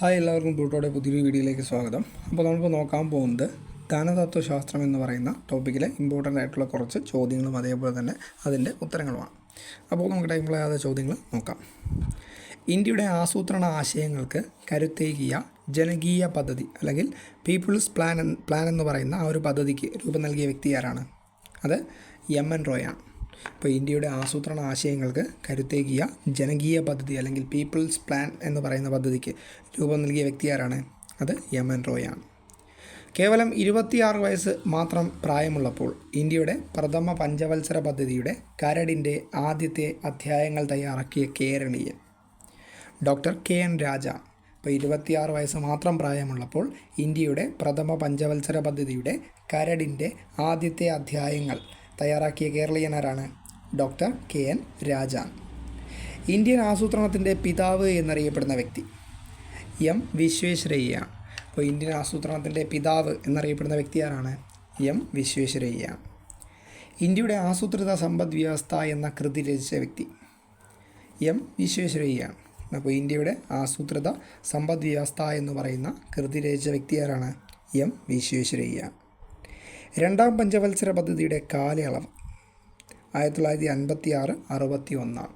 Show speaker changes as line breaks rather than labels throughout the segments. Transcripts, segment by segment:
Hi എല്ലാവർക്കും പ്ലൂട്ടോയുടെ പുതിയൊരു വീഡിയോയിലേക്ക് സ്വാഗതം. അപ്പോൾ നമ്മളിപ്പോൾ നോക്കാൻ പോകുന്നത് ധനതത്വശാസ്ത്രം എന്ന് പറയുന്ന ടോപ്പിക്കിലെ ഇമ്പോർട്ടന്റ് ആയിട്ടുള്ള കുറച്ച് ചോദ്യങ്ങളും അതേപോലെ തന്നെ അതിന്റെ ഉത്തരങ്ങളുമാണ്. അപ്പോൾ നമുക്ക് ടൈം കളയാതെ ചോദ്യങ്ങൾ നോക്കാം. ഇന്ത്യയുടെ ആസൂത്രണ ആശയങ്ങൾക്ക് കരുത്തേകിയ ജനകീയ പദ്ധതി അല്ലെങ്കിൽ പീപ്പിൾസ് പ്ലാൻ പ്ലാൻ എന്ന് പറയുന്ന ആ ഒരു പദ്ധതിക്ക് രൂപം നൽകിയ വ്യക്തി ആരാണ്? അത് എം എൻ റോയാണ് ഇപ്പോൾ ഇന്ത്യയുടെ ആസൂത്രണ ആശയങ്ങൾക്ക് കരുത്തേകിയ ജനകീയ പദ്ധതി അല്ലെങ്കിൽ പീപ്പിൾസ് പ്ലാൻ എന്ന് പറയുന്ന പദ്ധതിക്ക് രൂപം നൽകിയ വ്യക്തി ആരാണ് അത് എം എൻ റോയാണ്. കേവലം ഇരുപത്തിയാറ് വയസ്സ് മാത്രം പ്രായമുള്ളപ്പോൾ ഇന്ത്യയുടെ പ്രഥമ പഞ്ചവത്സര പദ്ധതിയുടെ കരടിന്റെ ആദ്യത്തെ അധ്യായങ്ങൾ തയ്യാറാക്കിയ കേരളീയൻ ഡോക്ടർ കെ എൻ രാജ. ഇപ്പോൾ ഇരുപത്തിയാറ് വയസ്സ് മാത്രം പ്രായമുള്ളപ്പോൾ ഇന്ത്യയുടെ പ്രഥമ പഞ്ചവത്സര പദ്ധതിയുടെ കരടിന്റെ ആദ്യത്തെ അധ്യായങ്ങൾ തയ്യാറാക്കിയ കേരളീയനാരാണ് doctor K N Raja. Indian ആസൂത്രണത്തിന്റെ പിതാവ് എന്നറിയപ്പെടുന്ന വ്യക്തി എം വിശ്വേശ്വരയ്യ. അപ്പോൾ ഇന്ത്യൻ ആസൂത്രണത്തിന്റെ പിതാവ് എന്നറിയപ്പെടുന്ന വ്യക്തി ആരാണ്? എം വിശ്വേശ്വരയ്യ. ഇന്ത്യയുടെ ആസൂത്രിത സമ്പദ് വ്യവസ്ഥ എന്ന കൃതി രചിച്ച വ്യക്തി എം വിശ്വേശ്വരയ്യ. അപ്പോൾ ഇന്ത്യയുടെ ആസൂത്രിത സമ്പദ് വ്യവസ്ഥ എന്ന് പറയുന്ന കൃതി രചിച്ച വ്യക്തി ആരാണ്? എം വിശ്വേശ്വരയ്യ. രണ്ടാം പഞ്ചവത്സര പദ്ധതിയുടെ കാലയളവ് ആയിരത്തി തൊള്ളായിരത്തി അൻപത്തി ആറ് അറുപത്തി ഒന്നാണ്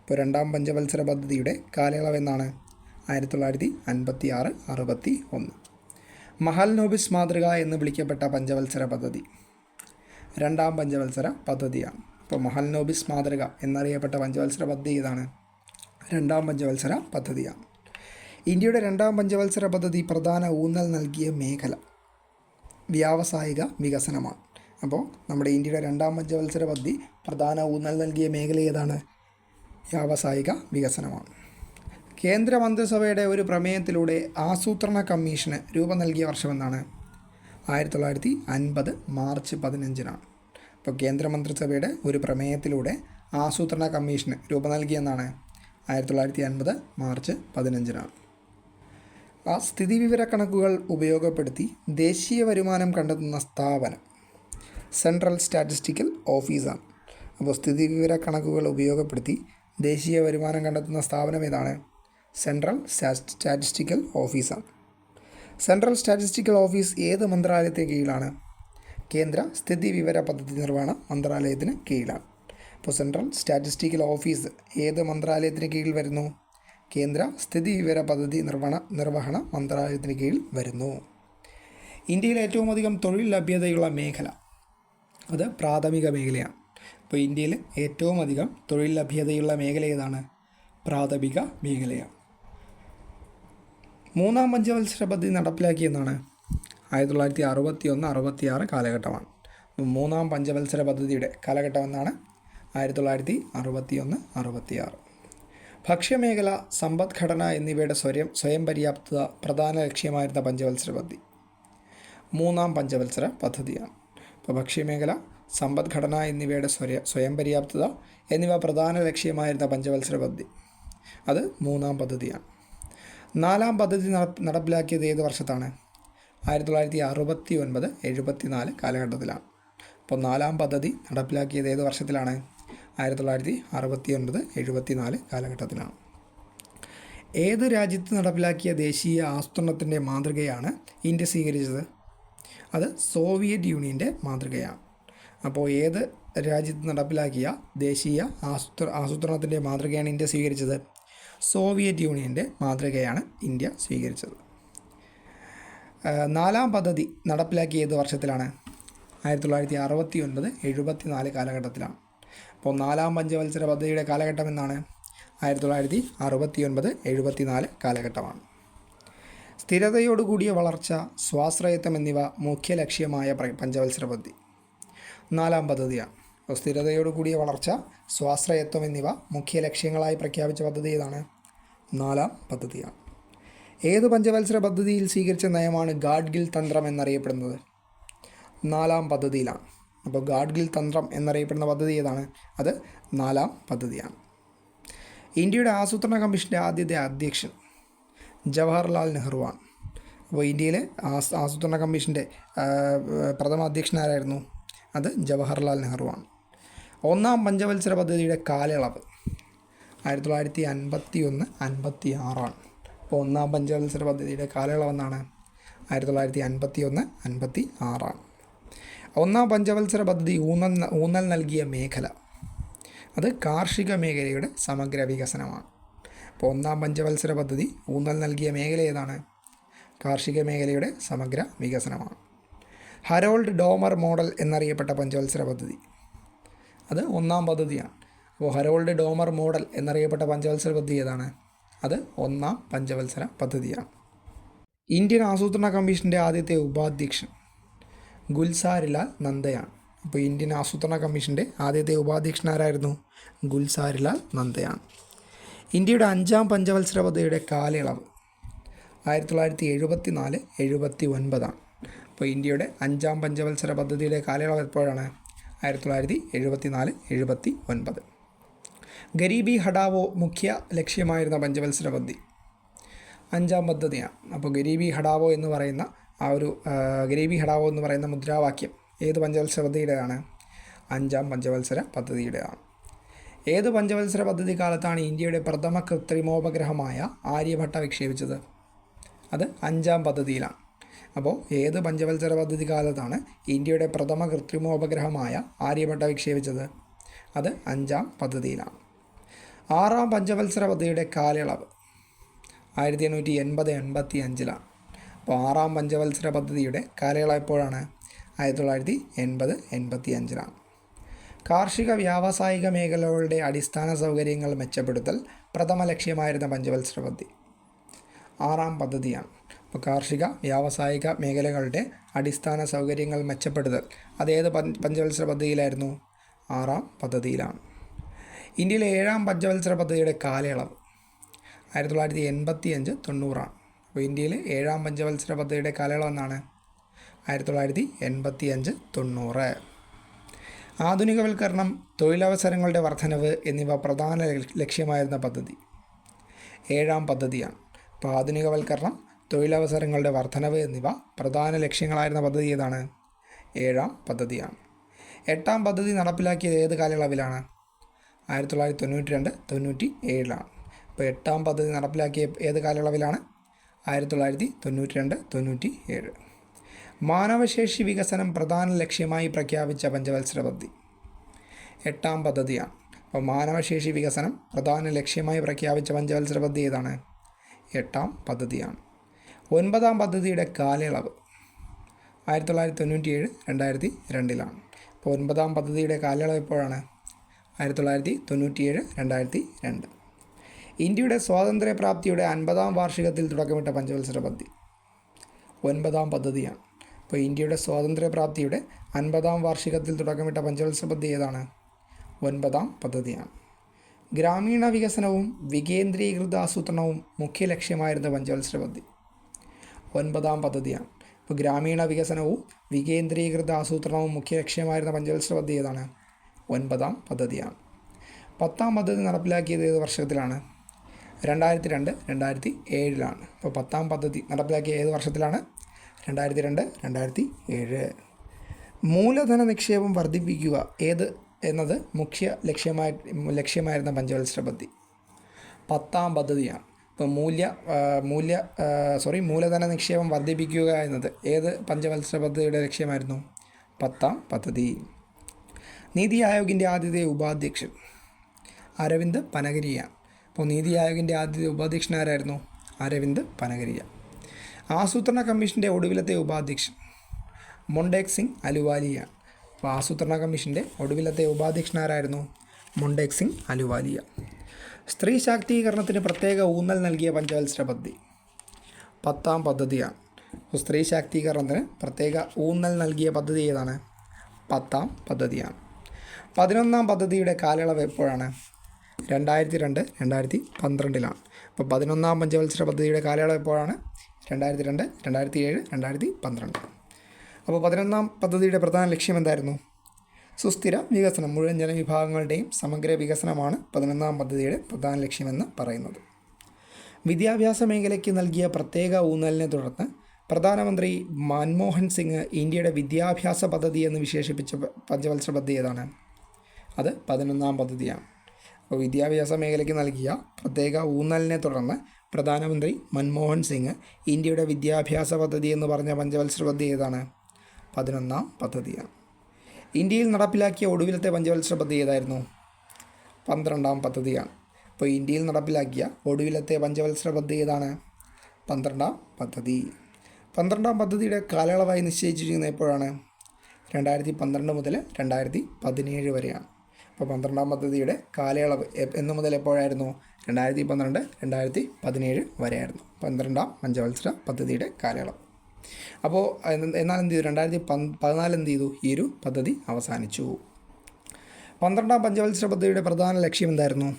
ഇപ്പോൾ രണ്ടാം പഞ്ചവത്സര പദ്ധതിയുടെ കാലയളവ് എന്നാണ് ആയിരത്തി തൊള്ളായിരത്തി അൻപത്തി ആറ് അറുപത്തി ഒന്ന് മഹൽനോബിസ് മാതൃക എന്ന് വിളിക്കപ്പെട്ട പഞ്ചവത്സര പദ്ധതി. രണ്ടാം പഞ്ചവത്സര പദ്ധതിയാണ്. ഇപ്പോൾ മഹൽനോബിസ് മാതൃക എന്നറിയപ്പെട്ട പഞ്ചവത്സര പദ്ധതി ഇതാണ് രണ്ടാം പഞ്ചവത്സര പദ്ധതിയാണ്. ഇന്ത്യയുടെ രണ്ടാം പഞ്ചവത്സര പദ്ധതി പ്രധാന ഊന്നൽ നൽകിയ മേഖല വ്യാവസായിക വികസനമാണ്. അപ്പോൾ നമ്മുടെ ഇന്ത്യയുടെ രണ്ടാം പഞ്ചവത്സര പദ്ധതി പ്രധാന ഊന്നൽ നൽകിയ മേഖല ഏതാണ്? വ്യാവസായിക വികസനമാണ്. കേന്ദ്രമന്ത്രിസഭയുടെ ഒരു പ്രമേയത്തിലൂടെ ആസൂത്രണ കമ്മീഷന് രൂപം നൽകിയ വർഷമെന്നാണ് ആയിരത്തി തൊള്ളായിരത്തി അൻപത് മാർച്ച് പതിനഞ്ചിനാണ്. അപ്പോൾ കേന്ദ്രമന്ത്രിസഭയുടെ ഒരു പ്രമേയത്തിലൂടെ ആസൂത്രണ കമ്മീഷന് രൂപം നൽകിയെന്നാണ് ആയിരത്തി തൊള്ളായിരത്തി അൻപത് മാർച്ച് പതിനഞ്ചിനാണ്. ആ സ്ഥിതിവിവര കണക്കുകൾ ഉപയോഗപ്പെടുത്തി ദേശീയ വരുമാനം കണ്ടെത്തുന്ന സ്ഥാപനം സെൻട്രൽ സ്റ്റാറ്റിസ്റ്റിക്കൽ ഓഫീസാണ്. അപ്പോൾ സ്ഥിതി വിവര കണക്കുകൾ ഉപയോഗപ്പെടുത്തി ദേശീയ വരുമാനം കണ്ടെത്തുന്ന സ്ഥാപനം ഏതാണ്? സെൻട്രൽ സ്റ്റാറ്റിസ്റ്റിക്കൽ ഓഫീസാണ്. സെൻട്രൽ സ്റ്റാറ്റിസ്റ്റിക്കൽ ഓഫീസ് ഏത് മന്ത്രാലയത്തിന് കീഴിലാണ്? കേന്ദ്ര സ്ഥിതി വിവര പദ്ധതി നിർവഹണ മന്ത്രാലയത്തിന് കീഴിലാണ്. അപ്പോൾ സെൻട്രൽ സ്റ്റാറ്റിസ്റ്റിക്കൽ ഓഫീസ് ഏത് മന്ത്രാലയത്തിന് കീഴിൽ വരുന്നു? കേന്ദ്ര സ്ഥിതി വിവര പദ്ധതി നിർവഹണ നിർവഹണ മന്ത്രാലയത്തിന് കീഴിൽ വരുന്നു. ഇന്ത്യയിൽ ഏറ്റവും അധികം തൊഴിൽ ലഭ്യതയുള്ള മേഖല അത് പ്രാഥമിക മേഖലയാണ്. ഇപ്പോൾ ഇന്ത്യയിൽ ഏറ്റവും അധികം തൊഴിൽ ലഭ്യതയുള്ള മേഖല ഏതാണ്? പ്രാഥമിക മേഖലയാണ്. മൂന്നാം പഞ്ചവത്സര പദ്ധതി നടപ്പിലാക്കിയെന്നാണ്. ആയിരത്തി തൊള്ളായിരത്തി അറുപത്തി ഒന്ന് അറുപത്തി ആറ് കാലഘട്ടമാണ് മൂന്നാം പഞ്ചവത്സര പദ്ധതിയുടെ കാലഘട്ടം എന്നാണ്. ആയിരത്തി തൊള്ളായിരത്തി അറുപത്തി ഒന്ന് അറുപത്തി ആറ് ഭക്ഷ്യമേഖല സമ്പദ്ഘടന എന്നിവയുടെ സ്വയം സ്വയം പര്യാപ്തത പ്രധാന ലക്ഷ്യമായിരുന്ന പഞ്ചവത്സര പദ്ധതി. മൂന്നാം പഞ്ചവത്സര പദ്ധതിയാണ്. ഇപ്പോൾ ഭക്ഷ്യമേഖല സമ്പദ്ഘടന എന്നിവയുടെ സ്വയ സ്വയം പര്യാപ്തത എന്നിവ പ്രധാന ലക്ഷ്യമായിരുന്ന പഞ്ചവത്സര പദ്ധതി അത് മൂന്നാം പദ്ധതിയാണ്. നാലാം പദ്ധതി നടപ്പിലാക്കിയത് ഏത് വർഷത്താണ്? ആയിരത്തി തൊള്ളായിരത്തി അറുപത്തി ഒൻപത് എഴുപത്തി നാല് കാലഘട്ടത്തിലാണ്. അപ്പോൾ നാലാം പദ്ധതി നടപ്പിലാക്കിയത് ഏത് വർഷത്തിലാണ്? ആയിരത്തി തൊള്ളായിരത്തി അറുപത്തി ഒൻപത് എഴുപത്തി നാല് കാലഘട്ടത്തിലാണ്. ഏത് രാജ്യത്ത് നടപ്പിലാക്കിയ ദേശീയ ആസൂത്രണത്തിന്റെ മാതൃകയാണ് ഇന്ത്യ സ്വീകരിച്ചത്? അത് സോവിയറ്റ് യൂണിയന്റെ മാതൃകയാണ്. അപ്പോൾ ഏത് രാജ്യത്ത് നടപ്പിലാക്കിയ ദേശീയ ആസൂത്ര ആസൂത്രണത്തിന്റെ മാതൃകയാണ് ഇന്ത്യ സ്വീകരിച്ചത്? സോവിയറ്റ് യൂണിയന്റെ മാതൃകയാണ് ഇന്ത്യ സ്വീകരിച്ചത്. നാലാം പദ്ധതി നടപ്പിലാക്കിയ ഏത് വർഷത്തിലാണ്. ആയിരത്തി തൊള്ളായിരത്തി അറുപത്തി ഒൻപത് എഴുപത്തി നാല് കാലഘട്ടത്തിലാണ്. അപ്പോൾ നാലാം പഞ്ചവത്സര പദ്ധതിയുടെ കാലഘട്ടം എന്നാണ്? ആയിരത്തി തൊള്ളായിരത്തി അറുപത്തി ഒൻപത് എഴുപത്തി നാല് കാലഘട്ടമാണ്. സ്ഥിരതയോടുകൂടിയ വളർച്ച സ്വാശ്രയത്വം എന്നിവ മുഖ്യ ലക്ഷ്യമായ പഞ്ചവത്സര പദ്ധതി നാലാം പദ്ധതിയാണ് അപ്പോൾ സ്ഥിരതയോടുകൂടിയ വളർച്ച സ്വാശ്രയത്വം എന്നിവ മുഖ്യ ലക്ഷ്യങ്ങളായി പ്രഖ്യാപിച്ച പദ്ധതി ഏതാണ്? നാലാം പദ്ധതിയാണ് ഏത് പഞ്ചവത്സര പദ്ധതിയിൽ സ്വീകരിച്ച നയമാണ് ഗാഡ്ഗിൽ തന്ത്രം എന്നറിയപ്പെടുന്നത്? നാലാം പദ്ധതിയിലാണ് അപ്പോൾ ഗാഡ്ഗിൽ തന്ത്രം എന്നറിയപ്പെടുന്ന പദ്ധതി ഏതാണ്? അത് നാലാം പദ്ധതിയാണ് ഇന്ത്യയുടെ ആസൂത്രണ കമ്മീഷന്റെ ആദ്യത്തെ അധ്യക്ഷൻ ജവഹർലാൽ നെഹ്റുവാണ്. അപ്പോൾ ഇന്ത്യയിലെ ആസ് ആസൂത്രണ കമ്മീഷന്റെ പ്രഥമ അധ്യക്ഷനാരായിരുന്നു അത് ജവഹർലാൽ നെഹ്റുവാണ്. ഒന്നാം പഞ്ചവത്സര പദ്ധതിയുടെ കാലയളവ് ആയിരത്തി തൊള്ളായിരത്തി അൻപത്തി ഒന്ന് അൻപത്തി ആറാണ് അപ്പോൾ ഒന്നാം പഞ്ചവത്സര പദ്ധതിയുടെ കാലയളവെന്നാണ് ആയിരത്തി തൊള്ളായിരത്തി അൻപത്തി ഒന്ന് അൻപത്തി ആറാണ് ഒന്നാം പഞ്ചവത്സര പദ്ധതി ഊന്നൽ ഊന്നൽ നൽകിയ മേഖല അത് കാർഷിക മേഖലയുടെ സമഗ്ര വികസനമാണ്. അപ്പോൾ ഒന്നാം പഞ്ചവത്സര പദ്ധതി ഊന്നൽ നൽകിയ മേഖല ഏതാണ്? കാർഷിക മേഖലയുടെ സമഗ്ര വികസനമാണ്. ഹരോൾഡ് ഡോമർ മോഡൽ എന്നറിയപ്പെട്ട പഞ്ചവത്സര പദ്ധതി. അത് ഒന്നാം പദ്ധതിയാണ്. അപ്പോൾ ഹരോൾഡ് ഡോമർ മോഡൽ എന്നറിയപ്പെട്ട പഞ്ചവത്സര പദ്ധതി ഏതാണ്? അത് ഒന്നാം പഞ്ചവത്സര പദ്ധതിയാണ്. ഇന്ത്യൻ ആസൂത്രണ കമ്മീഷന്റെ ആദ്യത്തെ ഉപാധ്യക്ഷൻ ഗുൽസാരിലാൽ നന്ദയാണ്. അപ്പോൾ ഇന്ത്യൻ ആസൂത്രണ കമ്മീഷന്റെ ആദ്യത്തെ ഉപാധ്യക്ഷൻ ആരായിരുന്നു? ഗുൽസാരിലാൽ നന്ദയാണ്. ഇന്ത്യയുടെ അഞ്ചാം പഞ്ചവത്സര പദ്ധതിയുടെ കാലയളവ് ആയിരത്തി തൊള്ളായിരത്തി എഴുപത്തി നാല് എഴുപത്തി ഒൻപതാണ് അപ്പോൾ ഇന്ത്യയുടെ അഞ്ചാം പഞ്ചവത്സര പദ്ധതിയുടെ കാലയളവ് എപ്പോഴാണ്? ആയിരത്തി തൊള്ളായിരത്തി എഴുപത്തി നാല് എഴുപത്തി ഒൻപത് ഗരീബി ഹഡാവോ മുഖ്യ ലക്ഷ്യമായിരുന്ന പഞ്ചവത്സര പദ്ധതി അഞ്ചാം പദ്ധതിയാണ്. അപ്പോൾ ഗരീബി ഹഡാവോ എന്ന് പറയുന്ന ആ ഒരു ഗരീബി ഹഡാവോ എന്ന് പറയുന്ന മുദ്രാവാക്യം ഏത് പഞ്ചവത്സര പദ്ധതിയുടേതാണ് അഞ്ചാം പഞ്ചവത്സര പദ്ധതിയുടേതാണ് ഏത് പഞ്ചവത്സര പദ്ധതി കാലത്താണ് ഇന്ത്യയുടെ പ്രഥമ കൃത്രിമോപഗ്രഹമായ ആര്യഭട്ട വിക്ഷേപിച്ചത്? അത് അഞ്ചാം പദ്ധതിയിലാണ്. അപ്പോൾ ഏത് പഞ്ചവത്സര പദ്ധതി കാലത്താണ് ഇന്ത്യയുടെ പ്രഥമ കൃത്രിമോപഗ്രഹമായ ആര്യഭട്ട വിക്ഷേപിച്ചത്? അത് അഞ്ചാം പദ്ധതിയിലാണ്. ആറാം പഞ്ചവത്സര പദ്ധതിയുടെ കാലയളവ് ആയിരത്തി എണ്ണൂറ്റി എൺപത് എൺപത്തി അഞ്ചിലാണ് അപ്പോൾ ആറാം പഞ്ചവത്സര പദ്ധതിയുടെ കാലയളവ് എപ്പോഴാണ്? ആയിരത്തി തൊള്ളായിരത്തി എൺപത് എൺപത്തി അഞ്ചിലാണ് കാർഷിക വ്യാവസായിക മേഖലകളുടെ അടിസ്ഥാന സൗകര്യങ്ങൾ മെച്ചപ്പെടുത്തൽ പ്രഥമ ലക്ഷ്യമായിരുന്ന പഞ്ചവത്സര പദ്ധതി. ആറാം പദ്ധതിയാണ്. അപ്പോൾ കാർഷിക വ്യാവസായിക മേഖലകളുടെ അടിസ്ഥാന സൗകര്യങ്ങൾ മെച്ചപ്പെടുത്തൽ. അതേത് പഞ്ചവത്സര പദ്ധതിയിലായിരുന്നു? ആറാം പദ്ധതിയിലാണ്. ഇന്ത്യയിലെ ഏഴാം പഞ്ചവത്സര പദ്ധതിയുടെ കാലയളവ് ആയിരത്തി തൊള്ളായിരത്തി എൺപത്തി അഞ്ച് തൊണ്ണൂറാണ്. അപ്പോൾ ഇന്ത്യയിലെ ഏഴാം പഞ്ചവത്സര പദ്ധതിയുടെ കാലയളവ് എന്നാണ് ആയിരത്തി തൊള്ളായിരത്തി എൺപത്തി അഞ്ച് തൊണ്ണൂറ്. ആധുനികവൽക്കരണം തൊഴിലവസരങ്ങളുടെ വർധനവ് എന്നിവ പ്രധാന ലക്ഷ്യമായിരുന്ന പദ്ധതി. ഏഴാം പദ്ധതിയാണ്. അപ്പോൾ ആധുനികവൽക്കരണം തൊഴിലവസരങ്ങളുടെ വർധനവ് എന്നിവ പ്രധാന ലക്ഷ്യങ്ങളായിരുന്ന പദ്ധതി ഏതാണ്? ഏഴാം പദ്ധതിയാണ്. എട്ടാം പദ്ധതി നടപ്പിലാക്കിയത് ഏത് കാലയളവിലാണ്? ആയിരത്തി തൊള്ളായിരത്തി തൊണ്ണൂറ്റി രണ്ട് തൊണ്ണൂറ്റി ഏഴിലാണ് അപ്പോൾ എട്ടാം പദ്ധതി നടപ്പിലാക്കിയ ഏത് കാലയളവിലാണ്? ആയിരത്തി തൊള്ളായിരത്തി തൊണ്ണൂറ്റി രണ്ട് തൊണ്ണൂറ്റി ഏഴ് മാനവശേഷി വികസനം പ്രധാന ലക്ഷ്യമായി പ്രഖ്യാപിച്ച പഞ്ചവത്സര പദ്ധതി എട്ടാം പദ്ധതിയാണ്. അപ്പോൾ മാനവശേഷി വികസനം പ്രധാന ലക്ഷ്യമായി പ്രഖ്യാപിച്ച പഞ്ചവത്സര പദ്ധതി ഏതാണ്? എട്ടാം പദ്ധതിയാണ്. ഒൻപതാം പദ്ധതിയുടെ കാലയളവ് ആയിരത്തി തൊള്ളായിരത്തി തൊണ്ണൂറ്റി ഏഴ് രണ്ടായിരത്തി രണ്ടിലാണ് അപ്പോൾ ഒൻപതാം പദ്ധതിയുടെ കാലയളവ് എപ്പോഴാണ്? ആയിരത്തി തൊള്ളായിരത്തി തൊണ്ണൂറ്റിയേഴ് രണ്ടായിരത്തി രണ്ട് ഇന്ത്യയുടെ സ്വാതന്ത്ര്യപ്രാപ്തിയുടെ അൻപതാം വാർഷികത്തിൽ തുടക്കമിട്ട പഞ്ചവത്സര പദ്ധതി ഒൻപതാം പദ്ധതിയാണ്. അപ്പോൾ ഇന്ത്യയുടെ സ്വാതന്ത്ര്യപ്രാപ്തിയുടെ അൻപതാം വാർഷികത്തിൽ തുടക്കമിട്ട പഞ്ചവത്സര പദ്ധതി ഏതാണ്? ഒൻപതാം പദ്ധതിയാണ്. ഗ്രാമീണ വികസനവും വികേന്ദ്രീകൃത ആസൂത്രണവും മുഖ്യ ലക്ഷ്യമായിരുന്ന പഞ്ചവത്സര പദ്ധതി. ഒൻപതാം പദ്ധതിയാണ്. ഇപ്പോൾ ഗ്രാമീണ വികസനവും വികേന്ദ്രീകൃത ആസൂത്രണവും മുഖ്യ ലക്ഷ്യമായിരുന്ന പഞ്ചവത്സര പദ്ധതി ഏതാണ്? ഒൻപതാം പദ്ധതിയാണ്. പത്താം പദ്ധതി നടപ്പിലാക്കിയത് ഏത് വർഷത്തിലാണ്? രണ്ടായിരത്തി രണ്ട് രണ്ടായിരത്തി ഏഴിലാണ്. അപ്പോൾ പത്താം പദ്ധതി നടപ്പിലാക്കിയ ഏത് വർഷത്തിലാണ്? രണ്ടായിരത്തി രണ്ട് രണ്ടായിരത്തി ഏഴ് മൂലധന നിക്ഷേപം വർദ്ധിപ്പിക്കുക ഏത് എന്നത് മുഖ്യ ലക്ഷ്യമായി ലക്ഷ്യമായിരുന്ന പഞ്ചവത്സര പദ്ധതി. പത്താം പദ്ധതിയാണ്. ഇപ്പോൾ മൂല്യ മൂല്യ സോറി മൂലധന നിക്ഷേപം വർദ്ധിപ്പിക്കുക എന്നത് ഏത് പഞ്ചവത്സര പദ്ധതിയുടെ ലക്ഷ്യമായിരുന്നു? പത്താം പദ്ധതി. നീതി ആയോഗിന്റെ ആദ്യത്തെ ഉപാധ്യക്ഷൻ അരവിന്ദ് പനഗരിയ. അപ്പോൾ നീതി ആയോഗിന്റെ ആദ്യത്തെ ഉപാധ്യക്ഷൻ ആരായിരുന്നു? അരവിന്ദ് പനഗരിയ. ആസൂത്രണ കമ്മീഷന്റെ ഒടുവിലത്തെ ഉപാധ്യക്ഷൻ മൊണ്ടേക് സിംഗ് അലുവാലിയ. അപ്പോൾ ആസൂത്രണ കമ്മീഷന്റെ ഒടുവിലത്തെ ഉപാധ്യക്ഷൻ ആരായിരുന്നു? മൊണ്ടേക് സിംഗ് അലുവാലിയ. സ്ത്രീ ശാക്തീകരണത്തിന് പ്രത്യേക ഊന്നൽ നൽകിയ പഞ്ചവത്സര പദ്ധതി. പത്താം പദ്ധതിയാണ്. അപ്പോൾ സ്ത്രീ ശാക്തീകരണത്തിന് പ്രത്യേക ഊന്നൽ നൽകിയ പദ്ധതി ഏതാണ്? പത്താം പദ്ധതിയാണ്. പതിനൊന്നാം പദ്ധതിയുടെ കാലയളവ് എപ്പോഴാണ്? രണ്ടായിരത്തി രണ്ട് രണ്ടായിരത്തി പന്ത്രണ്ടിലാണ്. അപ്പോൾ പതിനൊന്നാം പഞ്ചവത്സര പദ്ധതിയുടെ കാലയളവ് എപ്പോഴാണ്? രണ്ടായിരത്തി രണ്ട് രണ്ടായിരത്തി ഏഴ് രണ്ടായിരത്തി പന്ത്രണ്ട് അപ്പോൾ പതിനൊന്നാം പദ്ധതിയുടെ പ്രധാന ലക്ഷ്യം എന്തായിരുന്നു? സുസ്ഥിര വികസനം മുഴുവൻ ജനവിഭാഗങ്ങളുടെയും സമഗ്ര വികസനമാണ് പതിനൊന്നാം പദ്ധതിയുടെ പ്രധാന ലക്ഷ്യമെന്ന് പറയുന്നത്. വിദ്യാഭ്യാസ മേഖലയ്ക്ക് നൽകിയ പ്രത്യേക ഊന്നലിനെ തുടർന്ന് പ്രധാനമന്ത്രി മൻമോഹൻ സിംഗ് ഇന്ത്യയുടെ വിദ്യാഭ്യാസ പദ്ധതി എന്ന് വിശേഷിപ്പിച്ച പഞ്ചവത്സര പദ്ധതി ഏതാണ്? അത് പതിനൊന്നാം പദ്ധതിയാണ്. അപ്പോൾ വിദ്യാഭ്യാസ മേഖലയ്ക്ക് നൽകിയ പ്രത്യേക ഊന്നലിനെ തുടർന്ന് പ്രധാനമന്ത്രി മൻമോഹൻ സിംഗ് ഇന്ത്യയുടെ വിദ്യാഭ്യാസ പദ്ധതി എന്ന് പറഞ്ഞ പഞ്ചവത്സര പദ്ധതി ഏതാണ്? പതിനൊന്നാം പദ്ധതിയാണ് ഇന്ത്യയിൽ നടപ്പിലാക്കിയ ഒടുവിലത്തെ പഞ്ചവത്സര പദ്ധതി ഏതായിരുന്നു? പന്ത്രണ്ടാം പദ്ധതിയാണ് അപ്പോൾ ഇന്ത്യയിൽ നടപ്പിലാക്കിയ ഒടുവിലത്തെ പഞ്ചവത്സര പദ്ധതി ഏതാണ്? പന്ത്രണ്ടാം പദ്ധതി. പന്ത്രണ്ടാം പദ്ധതിയുടെ കാലയളവായി നിശ്ചയിച്ചിരിക്കുന്നത് എപ്പോഴാണ്? രണ്ടായിരത്തി പന്ത്രണ്ട് മുതൽ രണ്ടായിരത്തി പതിനേഴ് വരെയാണ്. അപ്പോൾ പന്ത്രണ്ടാം പദ്ധതിയുടെ കാലയളവ് എന്നു മുതൽ എപ്പോഴായിരുന്നു? രണ്ടായിരത്തി പന്ത്രണ്ട് രണ്ടായിരത്തി പതിനേഴ് വരെയായിരുന്നു. പന്ത്രണ്ടാം പഞ്ചവത്സര പദ്ധതിയുടെ കാലയളവ്. അപ്പോൾ എന്നാൽ എന്ത് ചെയ്തു? രണ്ടായിരത്തി പതിനാല് എന്ത് ചെയ്തു? ഈ ഒരു പദ്ധതി അവസാനിച്ചു. പന്ത്രണ്ടാം പഞ്ചവത്സര പദ്ധതിയുടെ പ്രധാന ലക്ഷ്യം എന്തായിരുന്നു?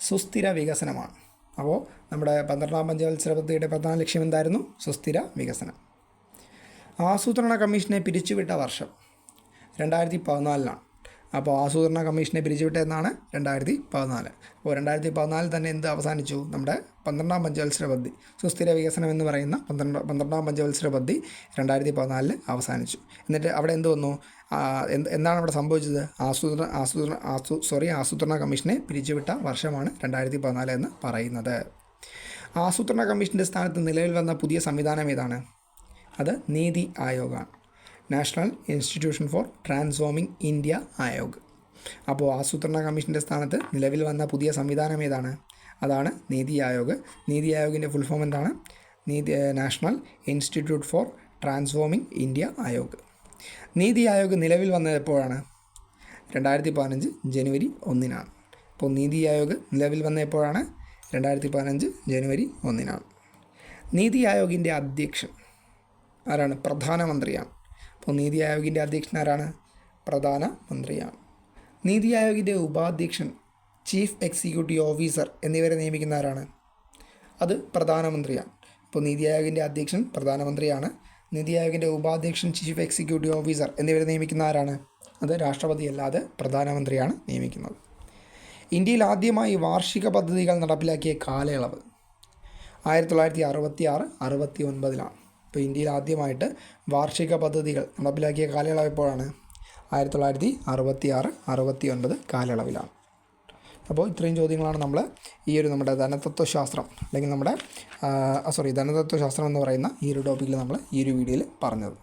സുസ്ഥിര വികസനമാണ്. അപ്പോൾ നമ്മുടെ പന്ത്രണ്ടാം പഞ്ചവത്സര പദ്ധതിയുടെ പ്രധാന ലക്ഷ്യം എന്തായിരുന്നു? സുസ്ഥിര വികസനം. ആസൂത്രണ കമ്മീഷനെ പിരിച്ചുവിട്ട വർഷം രണ്ടായിരത്തി പതിനാലിലാണ് അപ്പോൾ ആസൂത്രണ കമ്മീഷനെ പിരിച്ചുവിട്ടതെന്നാണ് രണ്ടായിരത്തി പതിനാല്. അപ്പോൾ രണ്ടായിരത്തി പതിനാലിൽ തന്നെ എന്ത് അവസാനിച്ചു? നമ്മുടെ പന്ത്രണ്ടാം പഞ്ചവത്സര പദ്ധതി. സുസ്ഥിര വികസനം എന്ന് പറയുന്ന പന്ത്രണ്ട് പന്ത്രണ്ടാം പഞ്ചവത്സര പദ്ധതി രണ്ടായിരത്തി പതിനാലിൽ അവസാനിച്ചു. എന്നിട്ട് അവിടെ എന്ത് വന്നു? എന്ത് എന്താണ് അവിടെ സംഭവിച്ചത്? ആസൂത്രണ ആസൂത്രണ ആസൂ സോറി ആസൂത്രണ കമ്മീഷനെ പിരിച്ചുവിട്ട വർഷമാണ് രണ്ടായിരത്തി പതിനാല് എന്ന് പറയുന്നത്. ആസൂത്രണ കമ്മീഷന്റെ സ്ഥാനത്ത് നിലവിൽ വന്ന പുതിയ സംവിധാനം ഏതാണ്? അത് NITI ആയോഗാണ്. National institution for transforming India Aayog. അപ്പോൾ ആസൂത്രണ കമ്മീഷന്റെ സ്ഥാനത്ത് നിലവിൽ വന്ന പുതിയ സംവിധാനം ഏതാണ്? അതാണ് നീതി ആയോഗ്. നീതി ആയോഗിന്റെ ഫുൾ ഫോം എന്താണ്? NITI national institute for transforming India Aayog. NITI Aayog നിലവിൽ വന്നത് എപ്പോഴാണ്? രണ്ടായിരത്തി പതിനഞ്ച് ജനുവരി ഒന്നിനാണ്. അപ്പോൾ നീതി ആയോഗ് നിലവിൽ വന്ന എപ്പോഴാണ്? രണ്ടായിരത്തി പതിനഞ്ച് ജനുവരി ഒന്നിനാണ്. നീതി ആയോഗിന്റെ അധ്യക്ഷൻ ആരാണ്? പ്രധാനമന്ത്രിയാണ്. അപ്പോൾ നീതി ആയോഗിന്റെ അധ്യക്ഷൻ ആരാണ് പ്രധാനമന്ത്രിയാണ് നീതി ആയോഗിന്റെ ഉപാധ്യക്ഷൻ ചീഫ് എക്സിക്യൂട്ടീവ് ഓഫീസർ എന്നിവരെ നിയമിക്കുന്ന ആരാണ് അത് പ്രധാനമന്ത്രിയാണ് ഇപ്പോൾ നീതി ആയോഗിന്റെ അധ്യക്ഷൻ പ്രധാനമന്ത്രിയാണ് നീതി ആയോഗിന്റെ ഉപാധ്യക്ഷൻ ചീഫ് എക്സിക്യൂട്ടീവ് ഓഫീസർ എന്നിവരെ നിയമിക്കുന്ന ആരാണ് അത് രാഷ്ട്രപതി അല്ലാതെ പ്രധാനമന്ത്രിയാണ് നിയമിക്കുന്നത്. ഇന്ത്യയിൽ ആദ്യമായി വാർഷിക പദ്ധതികൾ നടപ്പിലാക്കിയ കാലയളവ് ആയിരത്തി തൊള്ളായിരത്തി അറുപത്തി ആറ് അറുപത്തി ഒൻപതിലാണ് ഇപ്പോൾ ഇന്ത്യയിൽ ആദ്യമായിട്ട് വാർഷിക പദ്ധതികൾ നടപ്പിലാക്കിയ കാലയളവ് എപ്പോഴാണ് ആയിരത്തി തൊള്ളായിരത്തി അറുപത്തി ആറ് അറുപത്തി ഒൻപത് കാലയളവിലാണ്. അപ്പോൾ ഇത്രയും ചോദ്യങ്ങളാണ് നമ്മൾ ഈ ഒരു നമ്മുടെ ധനതത്വശാസ്ത്രം അല്ലെങ്കിൽ നമ്മുടെ സോറി ധനതത്വശാസ്ത്രം എന്ന് പറയുന്ന ഈ ഒരു ടോപ്പിക്കിൽ നമ്മൾ ഈ ഒരു വീഡിയോയിൽ പറഞ്ഞത്.